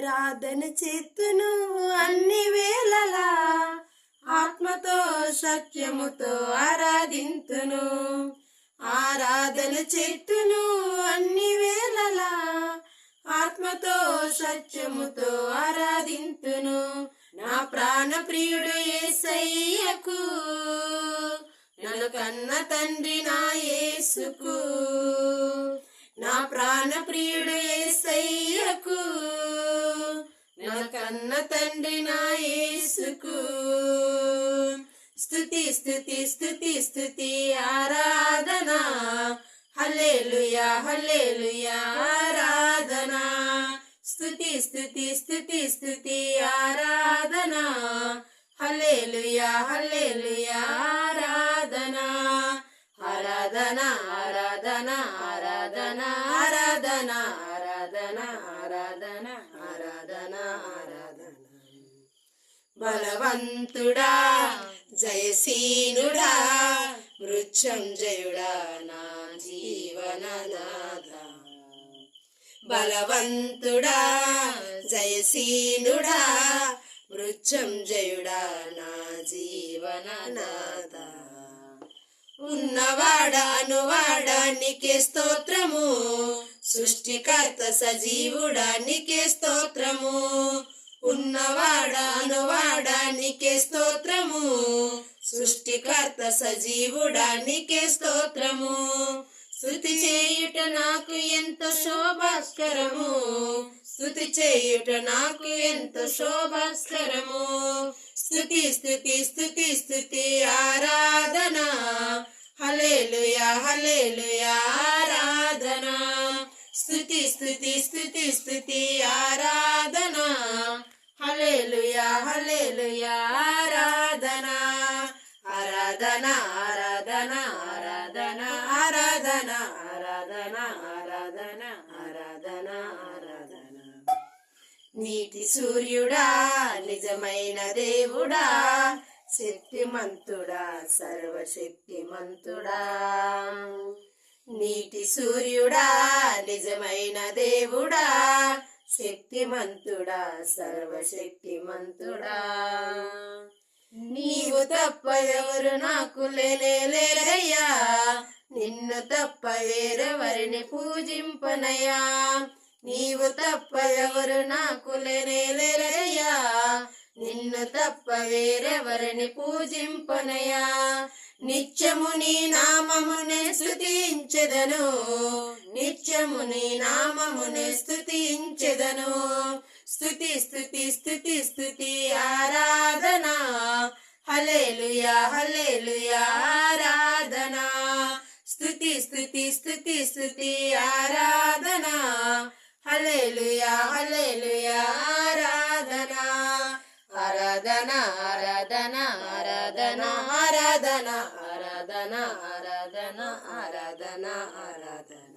ఆరాధన చేతును అన్ని వేళలా ఆత్మతో సత్యముతో ఆరాధింతును. ఆరాధన చేతును అన్ని వేళలా ఆత్మతో సత్యముతో ఆరాధింతును. నా ప్రాణ ప్రియుడు ఏసయ్యకు నన్ను కన్న తండ్రి నా యేసుకు. నా ప్రాణ ప్రియుడు ఏసయ్యకు కన్న తండ్రి నా యేసుకు. స్థుతి స్థుతి స్థుతి స్థుతి ఆరాధన. హల్లేలుయా హల్లేలుయా ఆరాధన. స్థుతి స్థుతి స్థుతి స్థుతి ఆరాధన. హల్లేలుయా హల్లేలుయా ఆరాధన. ఆరాధన ఆరాధన ఆరాధన ఆరాధన ఆరాధన. బలవంతుడా జయసీనుడా మృత్యుంజయుడా నా జీవననాథ బలవంతుడా జయసీనుడా మృత్యుంజయుడా నా జీవననాథ ఉన్నవాడా అనువాడ నీకే స్తోత్రము. సృష్టికర్త సజీవుడా నీకే స్తోత్రము. ఉన్నవాడ అనువాడ నీకే స్తోత్రము. సృష్టికర్త సజీవుడా నీకే స్తోత్రము. స్థుతి చేయుట నాకు ఎంత శోభాస్కరము. స్థుతి చేయుట నాకు ఎంత శోభాస్కరము. స్థుతి స్థుతి స్థుతి స్థుతి ఆరాధన. హలేలుయా హలేలుయా స్థుతి స్థుతి స్థుతి ఆరాధన. హలేలుయా హలేలుయా ఆరాధన. ఆరాధన ఆరాధన ఆరాధన ఆరాధన ఆరాధన ఆరాధన ఆరాధన ఆరాధన. నీటి సూర్యుడా నిజమైన దేవుడా. శక్తిమంతుడా సర్వశక్తిమంతుడా. నీటి సూర్యుడా నిజమైన దేవుడా శక్తిమంతుడా సర్వశక్తిమంతుడా. నీవు తప్ప ఎవరు నాకు లేరయ్యా నిన్ను తప్ప వేరెవరిని పూజింపనయ్యా. నీవు తప్ప ఎవరు నాకు లేరయ్యా నిన్ను తప్ప వేరెవరిని పూజింపనయా నిత్యము నీ నామమునే స్థుతించెదను నిత్యము నీ నామమునే స్థుతించెదను స్థుతి స్థుతి స్థుతి స్థుతి ఆరాధన. హలేలుయా హలేలుయా ఆరాధన. స్థుతి స్థుతి స్థుతి స్థుతి ఆరాధన. హలేలుయా హలేలుయా ఆరాధన. ఆరాధన ಆರಾಧನಾ ಆರಾಧನಾ ಆರಾಧನಾ ಆರಾಧನಾ